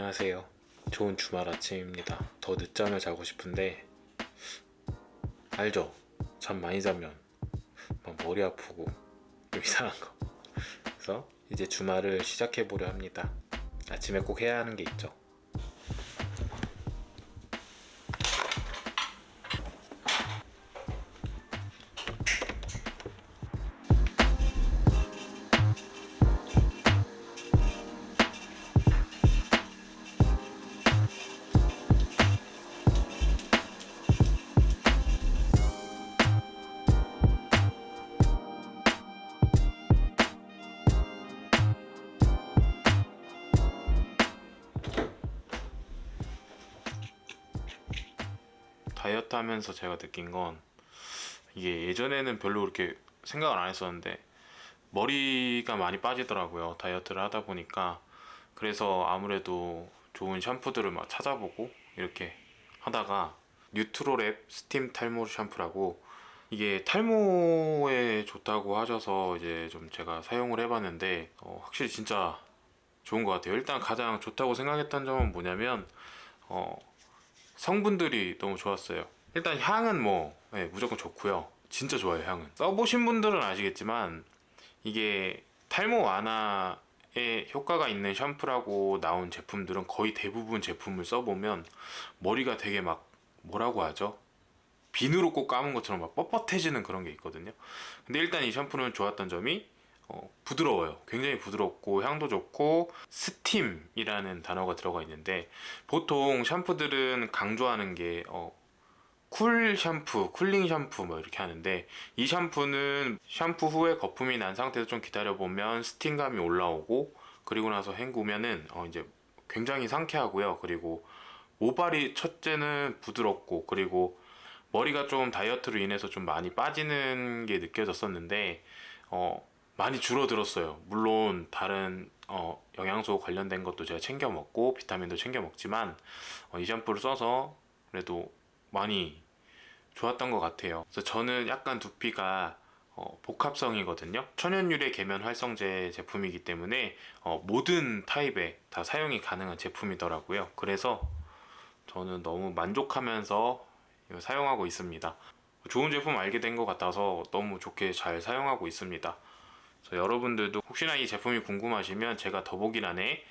안녕하세요. 좋은 주말 아침입니다. 더 늦잠을 자고 싶은데 알죠? 잠 많이 자면 막 머리 아프고 좀 이상한 거. 그래서 이제 주말을 시작해 보려 합니다. 아침에 꼭 해야 하는 게 있죠. 다이어트 하면서 제가 느낀 건 이게 예전에는 별로 그렇게 생각을 안 했었는데 머리가 많이 빠지더라고요. 다이어트를 하다 보니까 그래서 아무래도 좋은 샴푸들을 막 찾아보고 이렇게 하다가 뉴트로랩 스팀 탈모 샴푸라고 이게 탈모에 좋다고 하셔서 이제 좀 제가 사용을 해봤는데 어, 확실히 진짜 좋은 것 같아요. 일단 가장 좋다고 생각했던 점은 뭐냐면 어, 성분들이 너무 좋았어요. 일단 향은 뭐 네, 무조건 좋고요. 진짜 좋아요 향은. 써보신 분들은 아시겠지만 이게 탈모 완화에 효과가 있는 샴푸라고 나온 제품들은 거의 대부분 제품을 써보면 머리가 되게 막 뭐라고 하죠? 비누로 꼭 감은 것처럼 막 뻣뻣해지는 그런 게 있거든요. 근데 일단 이 샴푸는 좋았던 점이 어, 부드러워요. 굉장히 부드럽고 향도 좋고 스팀이라는 단어가 들어가 있는데 보통 샴푸들은 강조하는 게 어, 쿨 샴푸, 쿨링 샴푸 뭐 이렇게 하는데 이 샴푸는 샴푸 후에 거품이 난 상태에서 좀 기다려 보면 스팀감이 올라오고 그리고 나서 헹구면은 어, 이제 굉장히 상쾌하고요. 그리고 모발이 첫째는 부드럽고 그리고 머리가 좀 다이어트로 인해서 좀 많이 빠지는 게 느껴졌었는데 어, 많이 줄어들었어요. 물론 다른 어, 영양소 관련된 것도 제가 챙겨 먹고 비타민도 챙겨 먹지만 어, 이 샴푸를 써서 그래도 많이 좋았던 것 같아요. 그래서 저는 약간 두피가 어, 복합성이거든요. 천연유래 계면 활성제 제품이기 때문에 어, 모든 타입에 다 사용이 가능한 제품이더라고요. 그래서 저는 너무 만족하면서 사용하고 있습니다. 좋은 제품 알게 된 것 같아서 너무 좋게 잘 사용하고 있습니다. 그래서 여러분들도 혹시나 이 제품이 궁금하시면 제가 더보기란에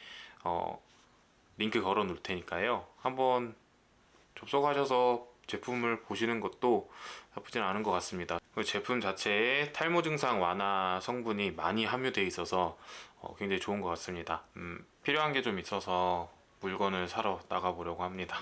어, 링크 걸어 놓을 테니까요. 한번 접속하셔서 제품을 보시는 것도 나쁘진 않은 것 같습니다. 그 제품 자체에 탈모 증상 완화 성분이 많이 함유되어 있어서 어, 굉장히 좋은 것 같습니다. 음, 필요한 게 좀 있어서 물건을 사러 나가 보려고 합니다.